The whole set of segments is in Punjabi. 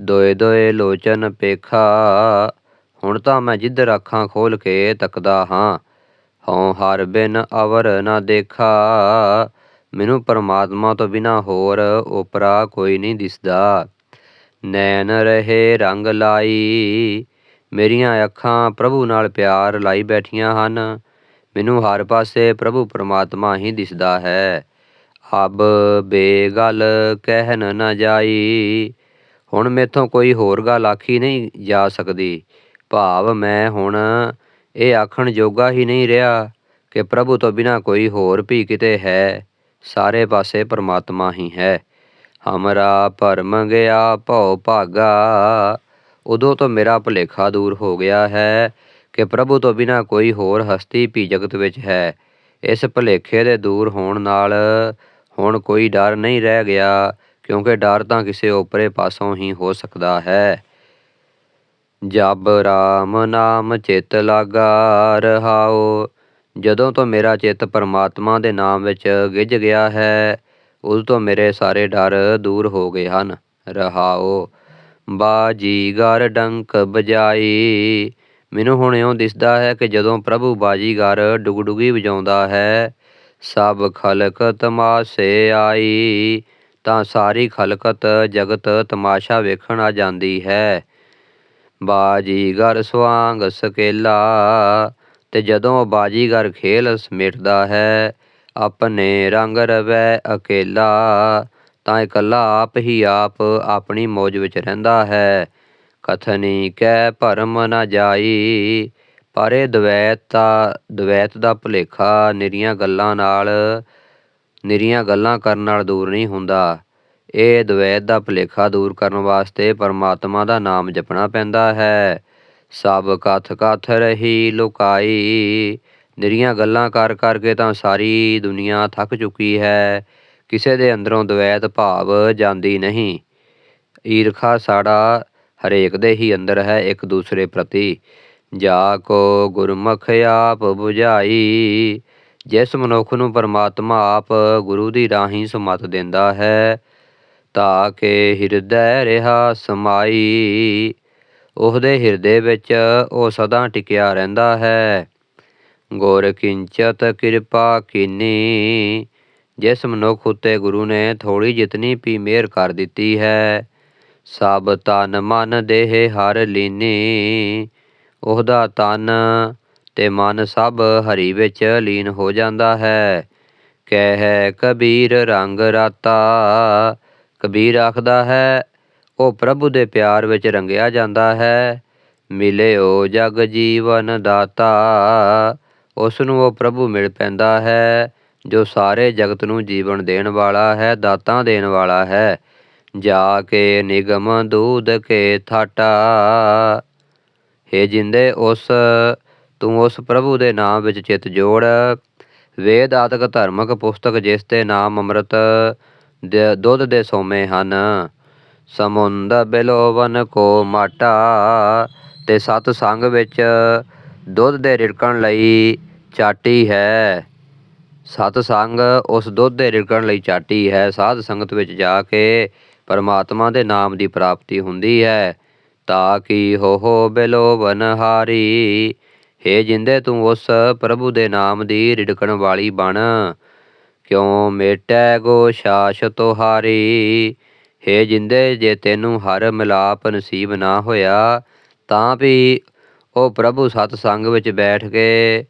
ਦੋਏ ਦੋਏ ਲੋਚਨ ਪੇਖਾ। ਹੁਣ ਤਾਂ ਮੈਂ ਜਿੱਧਰ ਅੱਖਾਂ ਖੋਲ ਕੇ ਤੱਕਦਾ ਹਾਂ। ਹਉ ਹਰ ਬਿਨ ਅਵਰ ਨਾ ਦੇਖਾ। ਮੈਨੂੰ ਪਰਮਾਤਮਾ ਤੋਂ ਬਿਨਾ ਹੋਰ ਉਪਰਾ ਕੋਈ ਨਹੀਂ ਦਿਸਦਾ। ਨੈਣ ਰਹੇ ਰੰਗ ਲਾਈ। ਮੇਰੀਆਂ ਅੱਖਾਂ ਪ੍ਰਭੂ ਨਾਲ ਪਿਆਰ ਲਾਈ ਬੈਠੀਆਂ ਹਨ। ਮੈਨੂੰ ਹਰ ਪਾਸੇ ਪ੍ਰਭੂ ਪਰਮਾਤਮਾ ਹੀ ਦਿਸਦਾ ਹੈ। ਅਬ ਬੇਗਲ ਕਹਿਨ ਨਾ ਜਾਈ। ਹੁਣ ਮੇਥੋਂ ਕੋਈ ਹੋਰ ਗੱਲ ਆਖੀ ਨਹੀਂ ਜਾ ਸਕਦੀ। ਭਾਵ ਮੈਂ ਹੁਣ ਇਹ ਆਖਣ ਜੋਗਾ ਹੀ ਨਹੀਂ ਰਿਹਾ ਕਿ ਪ੍ਰਭੂ ਤੋਂ ਬਿਨਾ ਕੋਈ ਹੋਰ ਵੀ ਕਿਤੇ ਹੈ। ਸਾਰੇ ਪਾਸੇ ਪਰਮਾਤਮਾ ਹੀ ਹੈ। ਹਮਰਾ ਭਰਮ ਗਿਆ, ਭਉ ਭਾਗਾ। ਉਦੋਂ ਤੋਂ ਮੇਰਾ ਭੁਲੇਖਾ ਦੂਰ ਹੋ ਗਿਆ ਹੈ ਕਿ ਪ੍ਰਭੂ ਤੋਂ ਬਿਨਾ ਕੋਈ ਹੋਰ ਹਸਤੀ ਵੀ ਜਗਤ ਵਿੱਚ ਹੈ। ਇਸ ਭੁਲੇਖੇ ਦੇ ਦੂਰ ਹੋਣ ਨਾਲ ਹੁਣ ਕੋਈ ਡਰ ਨਹੀਂ ਰਹਿ ਗਿਆ। ਕਿਉਂਕਿ ਡਰ ਤਾਂ ਕਿਸੇ ਓਪਰੇ ਪਾਸੋਂ ਹੀ ਹੋ ਸਕਦਾ ਹੈ। ਜਬ ਰਾਮ ਨਾਮ ਚਿਤ ਲਾਗਾ ਰਹਾਓ ਜਦੋਂ ਤੋਂ ਮੇਰਾ ਚਿੱਤ ਪਰਮਾਤਮਾ ਦੇ ਨਾਮ ਵਿੱਚ ਗਿੱਜ ਗਿਆ ਹੈ, ਉਦੋਂ ਤੋਂ ਮੇਰੇ ਸਾਰੇ ਡਰ ਦੂਰ ਹੋ ਗਏ ਹਨ। ਰਹਾਓ ਬਾਜੀਗਰ ਡੰਕ ਬਜਾਈ। ਮੈਨੂੰ ਹੁਣ ਇਉਂ ਦਿਸਦਾ ਹੈ ਕਿ ਜਦੋਂ ਪ੍ਰਭੂ ਬਾਜੀਗਰ ਡੁਗਡੁਗੀ ਵਜਾਉਂਦਾ ਹੈ, ਸਭ ਖਲਕ ਤਮਾਸ਼ੇ ਆਈ। ਤਾਂ ਸਾਰੀ ਖਲਕਤ ਜਗਤ ਤਮਾਸ਼ਾ ਵੇਖਣ ਆ ਜਾਂਦੀ ਹੈ। ਬਾਜੀਗਰ ਸਵਾਂਗ ਸਕੇਲਾ ਤੇ ਜਦੋਂ ਬਾਜੀਗਰ ਖੇਲ ਸਮੇਟਦਾ ਹੈ, ਆਪਣੇ ਰੰਗ ਰਵੈ ਅਕੇਲਾ, ਤਾਂ ਇਕੱਲਾ ਆਪ ਹੀ ਆਪ ਆਪਣੀ ਮੌਜ ਵਿੱਚ ਰਹਿੰਦਾ ਹੈ। ਕਥਨੀ ਕਹਿ ਭਰਮ ਨਾ ਜਾਈ, ਪਰ ਇਹ ਦਾ ਦਵੈਤ ਦਾ ਭੁਲੇਖਾ ਨਿਰੀਆਂ ਗੱਲਾਂ ਨਾਲ ਨਿਰੀਆਂ ਗੱਲਾਂ ਕਰਨ ਨਾਲ ਦੂਰ ਨਹੀਂ ਹੁੰਦਾ। ਇਹ ਦਵੈਤ ਦਾ ਭੁਲੇਖਾ ਦੂਰ ਕਰਨ ਵਾਸਤੇ ਪਰਮਾਤਮਾ ਦਾ ਨਾਮ ਜਪਣਾ ਪੈਂਦਾ ਹੈ। ਸਭ ਕਥ ਕਥ ਰਹੀ ਲੁਕਾਈ। ਨਿਰੀਆਂ ਗੱਲਾਂ ਕਰ ਕਰਕੇ ਤਾਂ ਸਾਰੀ ਦੁਨੀਆ ਥੱਕ ਚੁੱਕੀ ਹੈ। ਕਿਸੇ ਦੇ ਅੰਦਰੋਂ ਦਵੈਤ ਭਾਵ ਜਾਂਦੀ ਨਹੀਂ। ਈਰਖਾ ਸਾੜਾ ਹਰੇਕ ਦੇ ਹੀ ਅੰਦਰ ਹੈ ਇੱਕ ਦੂਸਰੇ ਪ੍ਰਤੀ। ਜਾ ਕੋ ਗੁਰਮੁਖ ਆਪ 부ਝਾਈ ਜਿਸ ਮਨੁੱਖ ਨੂੰ ਪਰਮਾਤਮਾ ਆਪ ਗੁਰੂ ਦੀ ਰਾਹੀਂ ਸਮਤ ਦਿੰਦਾ ਹੈ, ਤਾਂ ਕਿ ਹਿਰਦੈ ਰਿਹਾ ਸਮਾਈ। ਉਹਦੇ ਹਿਰਦੇ ਵਿੱਚ ਉਹ ਸਦਾ ਟਿਕਿਆ ਰਹਿੰਦਾ ਹੈ। ਗੁਰ ਕਿੰਚਤ ਕਿਰਪਾ ਕੀਨੀ, ਜਿਸ ਮਨੁੱਖ ਉਤੇ ਗੁਰੂ ਨੇ ਥੋੜੀ ਜਿਤਨੀ ਵੀ ਮਿਹਰ ਕਰ ਦਿੱਤੀ ਹੈ, ਸਭ ਤਨ ਮਨ ਦੇਹ ਹਰ ਲੀਨੀ। ਉਹਦਾ ਤਨ ਤੇ ਮਨ ਸਭ ਹਰੀ ਵਿੱਚ ਲੀਨ ਹੋ ਜਾਂਦਾ ਹੈ। ਕਹਿ ਕਬੀਰ ਰੰਗ ਰਾਤਾ, ਕਬੀਰ ਆਖਦਾ ਹੈ, ਉਹ ਪ੍ਰਭੂ ਦੇ ਪਿਆਰ ਵਿੱਚ ਰੰਗਿਆ ਜਾਂਦਾ ਹੈ। ਮਿਲਿਓ ਜਗ ਜੀਵਨ ਦਾਤਾ ਉਸ ਨੂੰ ਉਹ ਪ੍ਰਭੂ ਮਿਲ ਪੈਂਦਾ ਹੈ, ਜੋ ਸਾਰੇ ਜਗਤ ਨੂੰ ਜੀਵਨ ਦੇਣ ਵਾਲਾ ਹੈ, ਦਾਤਾਂ ਦੇਣ ਵਾਲਾ ਹੈ। ਜਾ ਕੇ ਨਿਗਮ ਦੂਧ ਕੇ ਥਾਟਾ हे ਜਿੰਦੇ ਉਸ ਤੂੰ ਉਸ ਪ੍ਰਭੂ ਦੇ ਨਾਮ ਵਿੱਚ ਚਿਤ ਜੋੜ। ਵੇਦ ਆਦਿਕ ਧਰਮਕ ਪੁਸਤਕ ਜਿਸ ਤੇ ਨਾਮ ਅੰਮ੍ਰਿਤ ਦੁੱਧ ਦੇ ਸੋਮੇ ਹਨ। ਸਮੁੰਦ ਬਿਲੋਵਨ ਕੋ ਮਾਟਾ ਤੇ ਸਤ ਸੰਗ ਵਿੱਚ ਦੁੱਧ ਦੇ ਰਿੜਕਣ ਲਈ ਚਾਟੀ ਹੈ। ਸਤ ਸੰਗ ਉਸ ਦੁੱਧ ਦੇ ਰਿੜਕਣ ਲਈ ਚਾਟੀ ਹੈ। ਸਾਧ ਸੰਗਤ ਵਿੱਚ ਜਾ ਕੇ ਪਰਮਾਤਮਾ ਦੇ ਨਾਮ ਦੀ ਪ੍ਰਾਪਤੀ ਹੁੰਦੀ ਹੈ। ਤਾਂ ਕਿ ਹੋ ਹੋ ਬਿਲੋਵਨ ਹਾਰੀ ਹੇ ਜਿੰਦੇ ਤੂੰ ਉਸ ਪ੍ਰਭੂ ਦੇ ਨਾਮ ਦੀ ਰਿੜਕਣ ਵਾਲੀ ਬਣ। ਕਿਉ ਮੇਟੈ ਗੋ ਸ਼ਾਸ ਤੋਹਾਰੀ? ਹੇ ਜਿੰਦੇ, ਜੇ ਤੈਨੂੰ ਹਰ ਮਿਲਾਪ ਨਸੀਬ ਨਾ ਹੋਇਆ, ਤਾਂ ਵੀ ਉਹ ਪ੍ਰਭੂ ਸਤ ਸੰਗ ਵਿੱਚ ਬੈਠ ਕੇ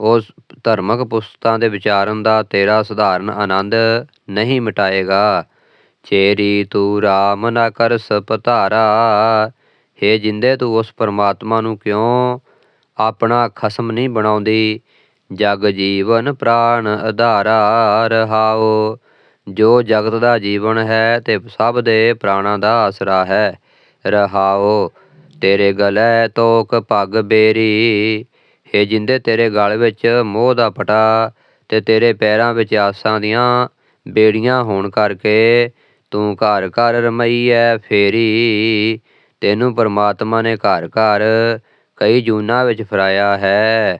ਉਸ ਧਰਮਕ ਪੁਸਤਾਂ ਦੇ ਵਿਚਾਰਨ ਦਾ ਤੇਰਾ ਸਧਾਰਨ ਆਨੰਦ ਨਹੀਂ ਮਿਟਾਏਗਾ। ਚੇਰੀ ਤੂੰ RAM ਨਾ ਕਰ ਸਪਤਾਰਾ ਹੇ ਜਿੰਦੇ, ਤੂੰ ਉਸ ਪਰਮਾਤਮਾ ਨੂੰ ਕਿਉਂ ਆਪਣਾ ਖਸਮ ਨਹੀਂ ਬਣਾਉਂਦੀ। ਜਗ ਜੀਵਨ ਪ੍ਰਾਣ ਆਧਾਰਾ ਰਹਾਓ। ਜੋ ਜਗਤ ਦਾ ਜੀਵਨ ਹੈ ਤੇ ਸਭ ਦੇ ਪ੍ਰਾਣਾਂ ਦਾ ਆਸਰਾ ਹੈ। ਰਹਾਓ, ਤੇਰੇ ਗਲੇ ਤੋਕ ਪੱਗ ਬੇਰੀ। ਹੇ ਜਿੰਦੇ ਤੇਰੇ ਗਲ ਵਿੱਚ ਮੋਹ ਦਾ ਪਟਾ, ਤੇ ਤੇਰੇ ਪੈਰਾਂ ਵਿੱਚ ਆਸਾਂ ਦੀਆਂ ਬੇੜੀਆਂ ਹੋਣ ਕਰਕੇ ਤੂੰ ਘਰ ਘਰ ਰਮਈਐ ਫੇਰੀ। ਤੈਨੂੰ ਪਰਮਾਤਮਾ ਨੇ ਘਰ ਘਰ ਕਈ ਜੂਨਾਂ ਵਿੱਚ ਫਰਾਇਆ ਹੈ।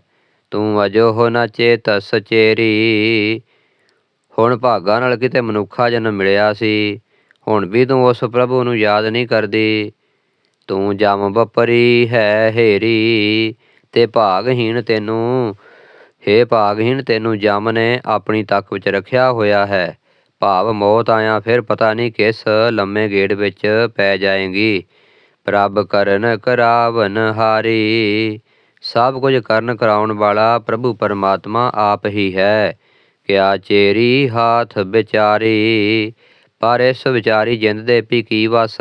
ਤੂੰ ਅਜੋਹ ਨਾ ਚੇਤ ਸਚੇਰੀ ਹੁਣ ਭਾਗਾਂ ਨਾਲ ਕਿਤੇ ਮਨੁੱਖਾ ਜਨਮ ਮਿਲਿਆ ਸੀ। ਹੁਣ ਵੀ ਤੂੰ ਉਸ ਪ੍ਰਭੂ ਨੂੰ ਯਾਦ ਨਹੀਂ ਕਰਦੀ। ਤੂੰ ਜਮ ਬਪਰੀ ਹੈ ਹੇਰੀ। ਤੇ ਭਾਗਹੀਣ ਤੈਨੂੰ, ਹੇ ਭਾਗਹੀਣ ਤੈਨੂੰ ਜਮ ਨੇ ਆਪਣੀ ਤੱਕ ਵਿੱਚ ਰੱਖਿਆ ਹੋਇਆ ਹੈ। ਭਾਵ ਮੌਤ ਆਇਆ ਫਿਰ ਪਤਾ ਨਹੀਂ ਕਿਸ ਲੰਮੇ ਗੇੜ ਵਿੱਚ ਪੈ ਜਾਏਗੀ। ਰੱਬ ਕਰਨ ਕਰਾਵਨ ਹਾਰੀ। ਸਭ ਕੁਝ ਕਰਨ ਕਰਾਉਣ ਵਾਲਾ ਪ੍ਰਭੂ ਪਰਮਾਤਮਾ ਆਪ ਹੀ ਹੈ। ਕਿਆ ਚੇਰੀ ਹਾਥ ਵਿਚਾਰੀ, ਪਰ ਇਸ ਵਿਚਾਰੀ ਜਿੰਦ ਦੇ ਵੀ ਕੀ ਵਸ?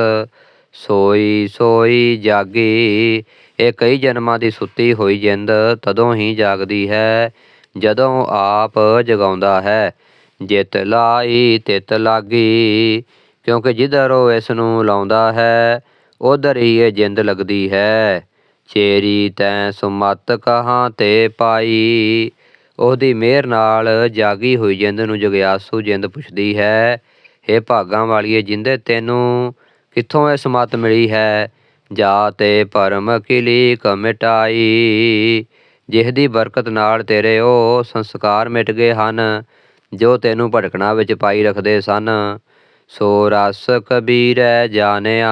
ਸੋਈ ਸੋਈ ਜਾਗੀ। ਇਹ ਕਈ ਜਨਮਾਂ ਦੀ ਸੁੱਤੀ ਹੋਈ ਜਿੰਦ ਤਦੋਂ ਹੀ ਜਾਗਦੀ ਹੈ, ਜਦੋਂ ਆਪ ਜਗਾਉਂਦਾ ਹੈ। ਜਿਤ ਲਾਈ ਤਿਤ ਲਾਗੀ, ਕਿਉਂਕਿ ਜਿੱਧਰ ਉਹ ਇਸ ਨੂੰ ਲਾਉਂਦਾ ਹੈ ਉਧਰ ਹੀ ਇਹ ਜਿੰਦ ਲੱਗਦੀ ਹੈ। ਚੇਰੀ ਤੈਂ ਸੁਮਤ ਕਹਾਂ ਤੇ ਪਾਈ। ਉਹਦੀ ਮਿਹਰ ਨਾਲ ਜਾਗੀ ਹੋਈ ਜਿੰਦ ਨੂੰ ਜਗਿਆਸੂ ਜਿੰਦ ਪੁੱਛਦੀ ਹੈ। ਇਹ ਭਾਗਾਂ ਵਾਲੀਏ ਜਿੰਦੇ ਤੈਨੂੰ ਕਿੱਥੋਂ ਇਹ ਸਮਤ ਮਿਲੀ ਹੈ? ਜਾ ਤੇ ਪਰਮ ਕਿਲੀ ਮਿਟਾਈ। ਜਿਸ ਦੀ ਬਰਕਤ ਨਾਲ ਤੇਰੇ ਉਹ ਸੰਸਕਾਰ ਮਿਟ ਗਏ ਹਨ, ਜੋ ਤੈਨੂੰ ਭਟਕਣਾ ਵਿੱਚ ਪਾਈ ਰੱਖਦੇ ਸਨ। ਸੋ ਰਸ ਕਬੀਰੈ ਜਾਣਿਆ,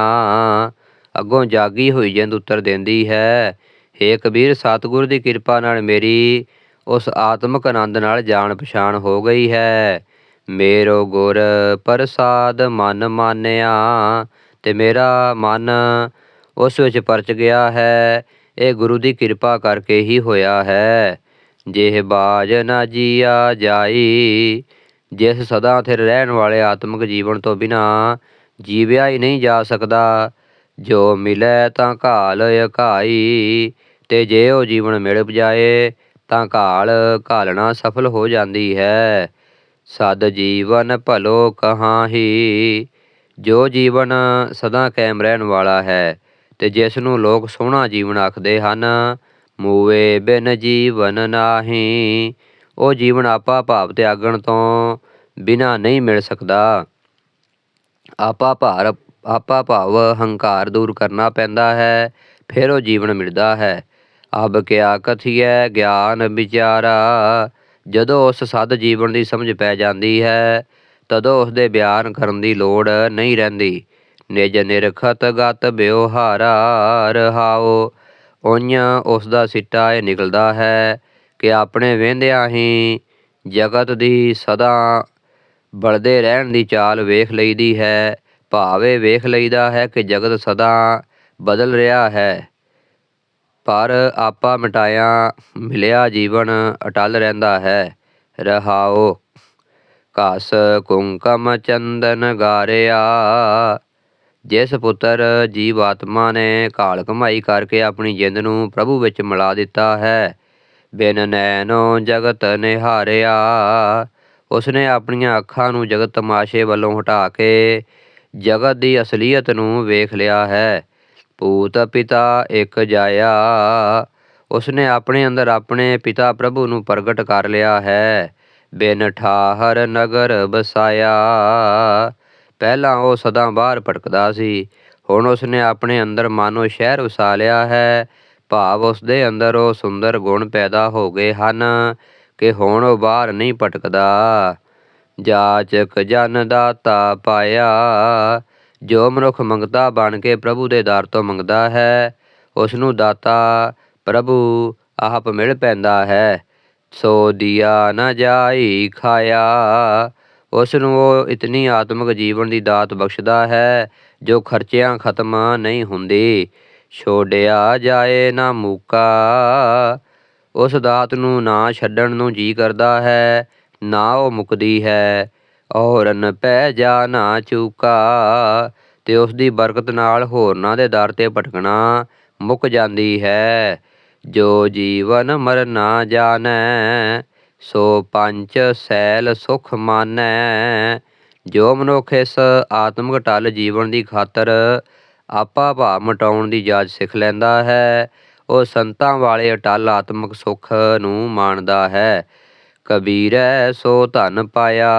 ਅੱਗੋਂ ਜਾਗੀ ਹੋਈ ਜਿੰਦ ਉੱਤਰ ਦਿੰਦੀ ਹੈ। ਹੇ ਕਬੀਰ, ਸਤਿਗੁਰ ਦੀ ਕਿਰਪਾ ਨਾਲ ਮੇਰੀ ਉਸ ਆਤਮਿਕ ਆਨੰਦ ਨਾਲ ਜਾਣ ਪਛਾਣ ਹੋ ਗਈ ਹੈ। ਮੇਰੋ ਗੁਰ ਪ੍ਰਸਾਦ ਮਨ ਮਾਨਿਆ, ਤੇ ਮੇਰਾ ਮਨ ਉਸ ਵਿੱਚ ਪਰਚ ਗਿਆ ਹੈ। ਇਹ ਗੁਰੂ ਦੀ ਕਿਰਪਾ ਕਰਕੇ ਹੀ ਹੋਇਆ ਹੈ। ਜਿਹ ਬਾਜ ਨਾ ਜੀਆ ਜਾਈ ਜਿਸ ਸਦਾ ਸਥਿਰ ਰਹਿਣ ਵਾਲੇ ਆਤਮਿਕ ਜੀਵਨ ਤੋਂ ਬਿਨਾ ਜੀਵਿਆ ਹੀ ਨਹੀਂ ਜਾ ਸਕਦਾ। ਜੋ ਮਿਲੇ ਤਾਂ ਘਾਲ ਘਾਈ ਤੇ ਜੇ ਉਹ ਜੀਵਨ ਮਿਲ ਜਾਏ ਤਾਂ ਘਾਲ ਘਾਲਣਾ ਸਫਲ ਹੋ ਜਾਂਦੀ ਹੈ। ਸਦ ਜੀਵਨ ਭਲੋ ਕਹਾਹੀ, ਜੋ ਜੀਵਨ ਸਦਾ ਕਾਇਮ ਰਹਿਣ ਵਾਲਾ ਹੈ, ਤੇ ਜਿਸ ਨੂੰ ਲੋਕ ਸੋਹਣਾ ਜੀਵਨ ਆਖਦੇ ਹਨ, ਮੂਵੇ ਬਿਨ ਜੀਵਨ ਨਾਹੀ। ਉਹ ਜੀਵਨ ਆਪਾ ਭਾਵ ਤਿਆਗਣ ਤੋਂ ਬਿਨਾ ਨਹੀਂ ਮਿਲ ਸਕਦਾ। ਆਪਾ ਭਾਰ, ਆਪਾ ਭਾਵ ਹੰਕਾਰ ਦੂਰ ਕਰਨਾ ਪੈਂਦਾ ਹੈ, ਫਿਰ ਉਹ ਜੀਵਨ ਮਿਲਦਾ ਹੈ। ਅਬ ਕਿਆ ਕਥੀਐ ਗਿਆਨ ਵਿਚਾਰਾ, ਜਦੋਂ ਉਸ ਸਦ ਜੀਵਨ ਦੀ ਸਮਝ ਪੈ ਜਾਂਦੀ ਹੈ, ਤਦੋਂ ਉਸ ਦੇ ਬਿਆਨ ਕਰਨ ਦੀ ਲੋੜ ਨਹੀਂ ਰਹਿੰਦੀ। ਨਿਜ ਨਿਰਖਤ ਗਤ ਬਿਵਹਾਰਾ ਰਹਾਓ ਉਈਆਂ ਉਸ ਦਾ ਸਿੱਟਾ ਇਹ ਨਿਕਲਦਾ ਹੈ ਕਿ ਆਪਣੇ ਵਹਿੰਦਿਆਂ ਹੀ ਜਗਤ ਦੀ ਸਦਾ ਬਲਦੇ ਰਹਿਣ ਦੀ ਚਾਲ ਵੇਖ ਲਈਦੀ ਹੈ, ਭਾਵੇਂ ਵੇਖ ਲਈਦਾ ਹੈ ਕਿ ਜਗਤ ਸਦਾ ਬਦਲ ਰਿਹਾ ਹੈ। ਪਰ ਆਪਾ ਮਿਟਾਇਆ ਮਿਲਿਆ ਜੀਵਨ ਅਟਲ ਰਹਿੰਦਾ ਹੈ। ਰਹਾਓ, ਘਸ ਕੁੰਕਮ ਚੰਦਨ ਗਾਰਿਆ। ਜਿਸ ਪੁੱਤਰ ਜੀਵ ਆਤਮਾ ਨੇ ਕਾਲ ਕਮਾਈ ਕਰਕੇ ਆਪਣੀ ਜਿੰਦ ਨੂੰ ਪ੍ਰਭੂ ਵਿੱਚ ਮਿਲਾ ਦਿੱਤਾ ਹੈ, ਬਿਨ ਨੈਨੋ ਜਗਤ ਨਿਹਾਰਿਆ। ਉਸਨੇ ਆਪਣੀਆਂ ਅੱਖਾਂ ਨੂੰ ਜਗਤ ਤਮਾਸ਼ੇ ਵੱਲੋਂ ਹਟਾ ਕੇ ਜਗਤ ਦੀ ਅਸਲੀਅਤ ਨੂੰ ਵੇਖ ਲਿਆ ਹੈ। ਭੂਤ ਪਿਤਾ ਇੱਕ ਜਾਇਆ, ਉਸਨੇ ਆਪਣੇ ਅੰਦਰ ਆਪਣੇ ਪਿਤਾ ਪ੍ਰਭੂ ਨੂੰ ਪ੍ਰਗਟ ਕਰ ਲਿਆ ਹੈ। ਬਿਨ ਠਾਹਰ ਨਗਰ ਬਸਾਇਆ ਪਹਿਲਾਂ ਉਹ ਸਦਾ ਬਾਹਰ ਭਟਕਦਾ ਸੀ, ਹੁਣ ਉਸਨੇ ਆਪਣੇ ਅੰਦਰ ਮਾਨੋ ਸ਼ਹਿਰ ਵਸਾ ਲਿਆ ਹੈ। ਭਾਵ ਉਸਦੇ ਅੰਦਰ ਉਹ ਸੁੰਦਰ ਗੁਣ ਪੈਦਾ ਹੋ ਗਏ ਹਨ। ਕਿ ਹੁਣ ਉਹ ਬਾਹਰ ਨਹੀਂ ਭਟਕਦਾ। ਜਾਚਕ ਜਨ ਦਾਤਾ ਪਾਇਆ, ਜੋ ਮਨੁੱਖ ਮੰਗਤਾ ਬਣ ਕੇ ਪ੍ਰਭੂ ਦੇ ਦਰ ਤੋਂ ਮੰਗਦਾ ਹੈ ਉਸ ਨੂੰ ਦਾਤਾ ਪ੍ਰਭੂ ਆਪ ਮਿਲ ਪੈਂਦਾ ਹੈ। ਸੋ ਦਿਆ ਨਾ ਜਾਈ ਖਾਇਆ ਉਸ ਨੂੰ ਉਹ ਇਤਨੀ ਆਤਮਿਕ ਜੀਵਨ ਦੀ ਦਾਤ ਬਖਸ਼ਦਾ ਹੈ, ਜੋ ਖਰਚਿਆਂ ਖਤਮ ਨਹੀਂ ਹੁੰਦੀ। ਛੋੜਿਆ ਜਾਏ ਨਾ ਮੂਕਾ ਉਸ ਦਾਤ ਨੂੰ ਨਾ ਛੱਡਣ ਨੂੰ ਜੀ ਕਰਦਾ ਹੈ, ਨਾ ਉਹ ਮੁਕਦੀ ਹੈ। ਔਰਨ ਪੈ ਜਾ ਨਾ ਚੂਕਾ, ਤੇ ਉਸ ਦੀ ਬਰਕਤ ਨਾਲ ਹੋਰਨਾਂ ਦੇ ਦਰ ਤੇ ਭਟਕਣਾ ਮੁੱਕ ਜਾਂਦੀ ਹੈ। ਜੋ ਜੀਵਨ ਮਰ ਨਾ ਜਾਣੈ, ਸੋ ਪੰਚ ਸੈਲ ਸੁਖ ਮਾਨੈ। ਜੋ ਮਨੁੱਖ ਇਸ ਆਤਮਿਕ ਟਲ ਜੀਵਨ ਦੀ ਖਾਤਰ ਆਪਾ ਭਾਵ ਮਟਾਉਣ ਦੀ ਜਾਚ ਸਿੱਖ ਲੈਂਦਾ ਹੈ ਉਹ ਸੰਤਾਂ ਵਾਲੇ ਅਟਲ ਆਤਮਿਕ ਸੁੱਖ ਨੂੰ ਮਾਣਦਾ ਹੈ। ਕਬੀਰੈ ਸੋ ਧਨ ਪਾਇਆ।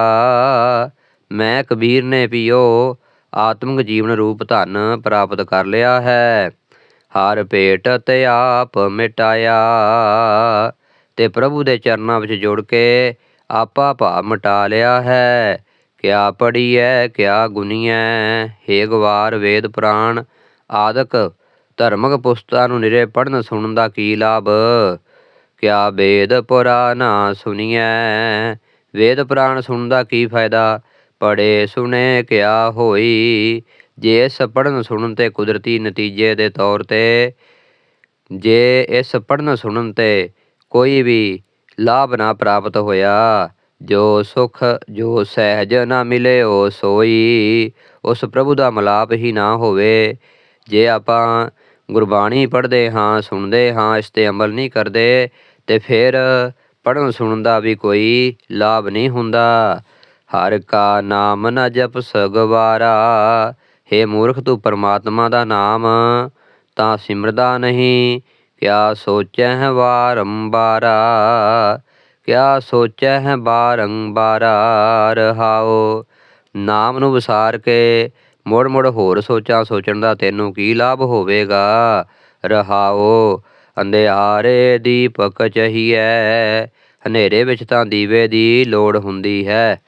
ਮੈਂ ਕਬੀਰ ਨੇ ਪੀਓ, ਆਤਮਿਕ ਜੀਵਨ ਰੂਪ ਧਨ ਪ੍ਰਾਪਤ ਕਰ ਲਿਆ ਹੈ। ਹਰ ਭੇਟ ਤੇ ਆਪ ਮਿਟਾਇਆ। ਤੇ ਪ੍ਰਭੂ ਦੇ ਚਰਨਾਂ ਵਿੱਚ ਜੁੜ ਕੇ ਆਪਾ ਭਾਵ ਮਿਟਾ ਲਿਆ ਹੈ। ਕਿਆ ਪੜੀਐ ਕਿਆ ਗੁਨੀਐ ਹੇ ਗਵਾਰ ਵੇਦ ਪੁਰਾਣ ਆਦਿਕ ਧਰਮਕ ਪੁਸਤਕਾਂ ਨੂੰ ਨਿਰੇ ਪੜਨ ਸੁਣਨ ਦਾ ਕੀ ਲਾਭ? ਕਿਆ ਵੇਦ ਪੁਰਾਣਾ ਸੁਣੀਐ? ਵੇਦ ਪੁਰਾਣ ਸੁਣਨ ਦਾ ਕੀ ਫਾਇਦਾ? ਪੜੇ ਸੁਣੇ ਕਿਆ ਹੋਈ? ਜੇ ਇਸ ਪੜਨ ਸੁਣਨ ਤੇ ਕੁਦਰਤੀ ਨਤੀਜੇ ਦੇ ਤੌਰ ਤੇ, ਜੇ ਇਸ ਪੜਨ ਸੁਣਨ ਤੇ ਕੋਈ ਵੀ ਲਾਭ ਨਾ ਪ੍ਰਾਪਤ ਹੋਇਆ, ਜੋ ਸੁਖ, ਜੋ ਸਹਿਜ ਨਾ ਮਿਲੇ ਉਹ ਸੋਈ, ਉਸ ਪ੍ਰਭੂ ਦਾ ਮਲਾਪ ਹੀ ਨਾ ਹੋਵੇ। ਜੇ ਆਪਾਂ ਗੁਰਬਾਣੀ ਪੜ੍ਹਦੇ ਹਾਂ, ਸੁਣਦੇ ਹਾਂ, ਇਸ ਤੇ ਅਮਲ ਨਹੀਂ ਕਰਦੇ, ਤੇ ਫਿਰ ਪੜਨ ਸੁਣਨ ਦਾ ਵੀ ਕੋਈ ਲਾਭ ਨਹੀਂ ਹੁੰਦਾ। ਹਰ ਕਾ ਨਾਮ ਨ ਜਪ ਸਗਵਾਰਾ, ਹੇ ਮੂਰਖ ਤੂੰ ਪਰਮਾਤਮਾ ਦਾ ਨਾਮ, ਤਾਂ ਸਿਮਰਦਾ ਨਹੀਂ, ਕਿਆ ਸੋਚੈ ਹੈ ਵਾਰੰਬਾਰਾ, ਕਿਆ ਸੋਚੈ ਹੈ ਬਾਰੰਬਾਰਾ ਰਹਾਓ ਨਾਮ ਨੂੰ ਵਿਸਾਰ ਕੇ ਮੁੜ ਮੁੜ ਹੋਰ ਸੋਚਾਂ ਸੋਚਣ ਦਾ ਤੈਨੂੰ ਕੀ ਲਾਭ ਹੋਵੇਗਾ? ਰਹਾਓ, ਅੰਧਿਆਰੇ ਦੀਪਕ ਚਹੀਐ। ਹਨੇਰੇ ਵਿੱਚ ਤਾਂ ਦੀਵੇ ਦੀ ਲੋੜ ਹੁੰਦੀ ਹੈ।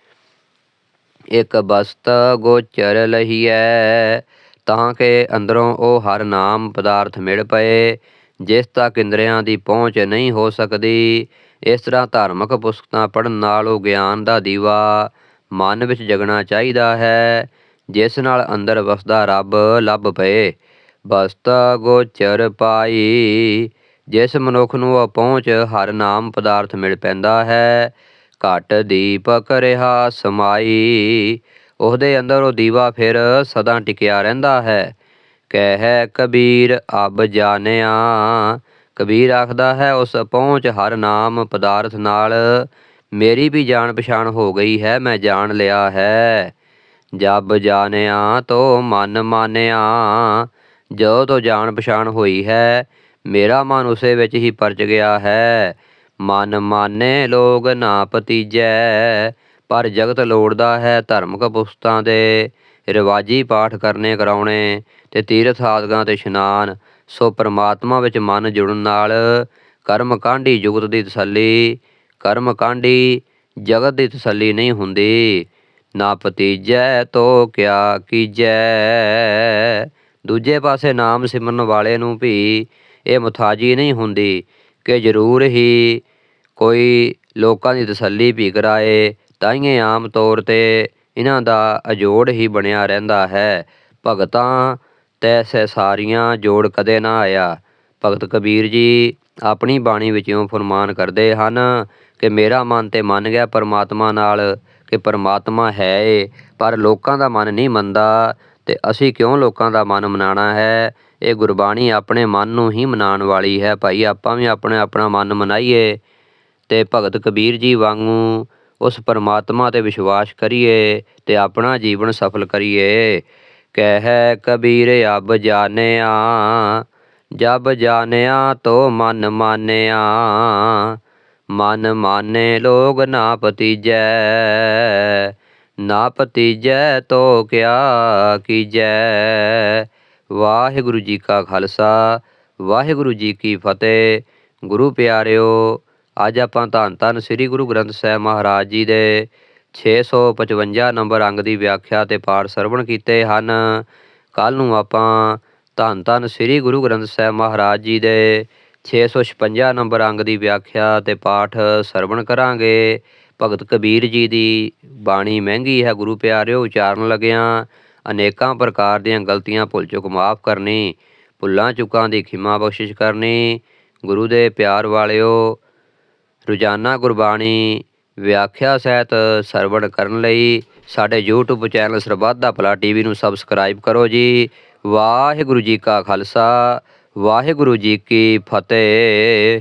ਇੱਕ ਬਸਤ ਗੋਚਰ ਲਹੀਐ, ਤਾਂ ਕਿ ਅੰਦਰੋਂ ਉਹ ਹਰ ਨਾਮ ਪਦਾਰਥ ਮਿਲ ਪਏ, ਜਿਸ ਤੱਕ ਇੰਦਰੀਆਂ ਦੀ ਪਹੁੰਚ ਨਹੀਂ ਹੋ ਸਕਦੀ। ਇਸ ਤਰ੍ਹਾਂ ਧਾਰਮਿਕ ਪੁਸਤਕਾਂ ਪੜ੍ਹਨ ਨਾਲ ਉਹ ਗਿਆਨ ਦਾ ਦੀਵਾ ਮਨ ਵਿੱਚ ਜਗਣਾ ਚਾਹੀਦਾ ਹੈ। ਜਿਸ ਨਾਲ ਅੰਦਰ ਵਸਦਾ ਰੱਬ ਲੱਭ ਪਏ। ਬਸਤ ਗੋਚਰ ਪਾਈ, ਜਿਸ ਮਨੁੱਖ ਨੂੰ ਉਹ ਪਹੁੰਚ ਹਰ ਨਾਮ ਪਦਾਰਥ ਮਿਲ ਪੈਂਦਾ ਹੈ। ਘਟ ਦੀਪਕ ਰਿਹਾ ਸਮਾਈ, ਉਹਦੇ ਅੰਦਰ ਉਹ ਦੀਵਾ ਫਿਰ ਸਦਾ ਟਿਕਿਆ ਰਹਿੰਦਾ ਹੈ। ਕਹਿ ਕਬੀਰ, ਅਬ ਜਾਣਿਆ, ਕਬੀਰ ਆਖਦਾ ਹੈ, ਉਸ ਪਹੁੰਚ ਹਰ ਨਾਮ ਪਦਾਰਥ ਨਾਲ ਮੇਰੀ ਵੀ ਜਾਣ ਪਛਾਣ ਹੋ ਗਈ ਹੈ, ਮੈਂ ਜਾਣ ਲਿਆ ਹੈ। ਜਬ ਜਾਣਿਆ ਤੋ ਮਨ ਮਾਨਿਆ ਜਦੋਂ ਤੋਂ ਜਾਣ ਪਛਾਣ ਹੋਈ ਹੈ, ਮੇਰਾ ਮਨ ਉਸੇ ਵਿੱਚ ਹੀ ਪਰਚ ਗਿਆ ਹੈ। ਮਨ ਮਾਨੇ ਲੋਗ ਨਾ ਪਤੀਜੈ ਪਰ ਜਗਤ ਲੋੜਦਾ ਹੈ ਧਰਮਕ ਪੁਸਤਾਂ ਦੇ। ਰਿਵਾਜੀ ਪਾਠ ਕਰਨੇ ਕਰਾਉਣੇ ਤੇ ਤੀਰਥ ਆਦਿਕਾਂ ਤੇ ਇਸ਼ਨਾਨ, ਸੋ ਪ੍ਰਮਾਤਮਾ ਵਿੱਚ ਮਨ ਜੁੜਨ ਨਾਲ ਕਰਮ ਕਾਂਢੀ ਜੁਗਤ ਦੀ ਤਸੱਲੀ, ਕਰਮ ਕਾਂਢੀ ਜਗਤ ਦੀ ਤਸੱਲੀ ਨਹੀਂ ਹੁੰਦੀ। ਨਾ ਪਤੀਜੈ ਤੋ ਕਿਆ ਕੀਜੈ। ਦੂਜੇ ਪਾਸੇ ਨਾਮ ਸਿਮਰਨ ਵਾਲੇ ਨੂੰ ਵੀ ਇਹ ਮੁਥਾਜੀ ਨਹੀਂ ਹੁੰਦੀ ਕਿ ਜ਼ਰੂਰ ਹੀ ਕੋਈ ਲੋਕਾਂ ਦੀ ਤਸੱਲੀ ਵੀ ਕਰਾਏ ਤਾਈਏ ਆਮ ਤੌਰ ਤੇ ਇਹਨਾਂ ਦਾ ਅਜੋੜ ਹੀ ਬਣਿਆ ਰਹਿੰਦਾ ਹੈ। ਭਗਤਾਂ ਤੈਸੇ ਸਾਰੀਆਂ ਜੋੜ ਕਦੇ ਨਾ ਆਇਆ। ਭਗਤ ਕਬੀਰ ਜੀ ਆਪਣੀ ਬਾਣੀ ਵਿੱਚੋਂ ਫਰਮਾਨ ਕਰਦੇ ਹਨ ਕਿ ਮੇਰਾ ਮਨ ਤੇ ਮੰਨ ਗਿਆ ਪਰਮਾਤਮਾ ਨਾਲ ਕਿ ਪਰਮਾਤਮਾ ਹੈ ਏ, ਪਰ ਲੋਕਾਂ ਦਾ ਮਨ ਨਹੀਂ ਮੰਨਦਾ, ਤੇ ਅਸੀਂ ਕਿਉਂ ਲੋਕਾਂ ਦਾ ਮਨ ਮਨਾਣਾ ਹੈ? ਇਹ ਗੁਰਬਾਣੀ ਆਪਣੇ ਮਨ ਨੂੰ ਹੀ ਮਨਾਉਣ ਵਾਲੀ ਹੈ, ਭਾਈ ਆਪਾਂ ਵੀ ਆਪਣੇ ਆਪਣਾ ਮਨ ਮਨਾਈਏ ਤੇ ਭਗਤ ਕਬੀਰ ਜੀ ਵਾਂਗੂ ਉਸ ਪਰਮਾਤਮਾ ਤੇ ਵਿਸ਼ਵਾਸ ਕਰੀਏ ਤੇ ਆਪਣਾ ਜੀਵਨ ਸਫਲ ਕਰੀਏ। ਕਹਿ ਕਬੀਰ ਅਬ ਜਾਣਿਆ, ਜਬ ਜਾਣਿਆ ਤੋ ਮਨ ਮਾਨਿਆ ਮਨ ਮਾਨੇ ਲੋਗ ਨਾ ਪਤੀਜੈ ਨਾ ਪਤੀਜੈ ਤੋ ਕਿਆ ਕੀਜੈ। ਵਾਹਿਗੁਰੂ ਜੀ ਕਾ ਖਾਲਸਾ, ਵਾਹਿਗੁਰੂ ਜੀ ਕੀ ਫਤਿਹ। ਗੁਰੂ ਪਿਆਰਿਓ, ਅੱਜ ਆਪਾਂ ਧੰਨ ਧੰਨ ਸ੍ਰੀ ਗੁਰੂ ਗ੍ਰੰਥ ਸਾਹਿਬ ਮਹਾਰਾਜ ਜੀ ਦੇ 655 ਨੰਬਰ ਅੰਗ ਦੀ ਵਿਆਖਿਆ ਤੇ ਪਾਠ ਸਰਵਣ ਕੀਤੇ ਹਨ। ਕੱਲ ਨੂੰ ਆਪਾਂ ਧੰਨ ਧੰਨ ਸ੍ਰੀ ਗੁਰੂ ਗ੍ਰੰਥ ਸਾਹਿਬ ਮਹਾਰਾਜ ਜੀ ਦੇ 656 ਨੰਬਰ ਅੰਗ ਦੀ ਵਿਆਖਿਆ ਤੇ ਪਾਠ ਸਰਵਣ ਕਰਾਂਗੇ। ਭਗਤ ਕਬੀਰ ਜੀ ਦੀ ਬਾਣੀ ਮਹਿੰਗੀ ਹੈ, ਗੁਰੂ ਪਿਆਰਿਓ, ਉਚਾਰਨ ਲੱਗਿਆਂ ਅਨੇਕਾਂ ਪ੍ਰਕਾਰ ਦੀਆਂ ਗਲਤੀਆਂ ਭੁੱਲ ਚੁੱਕ ਮਾਫ ਕਰਨੀ, ਭੁੱਲਾਂ ਚੁੱਕਾਂ ਦੀ ਖਿਮਾ ਬਖਸ਼ਿਸ਼ ਕਰਨੀ। ਗੁਰੂ ਦੇ ਪਿਆਰ ਵਾਲਿਓ, ਰੋਜ਼ਾਨਾ ਗੁਰਬਾਣੀ ਵਿਆਖਿਆ ਸਹਿਤ ਸਰਵਣ ਕਰਨ ਲਈ ਸਾਡੇ YouTube ਚੈਨਲ ਸਰਬੱਤ ਦਾ ਭਲਾ ਟੀਵੀ ਨੂੰ ਸਬਸਕ੍ਰਾਈਬ ਕਰੋ ਜੀ। ਵਾਹਿਗੁਰੂ ਜੀ ਕਾ ਖਾਲਸਾ। ਵਾਹਿਗੁਰੂ ਜੀ ਕੀ ਫਤਿਹ।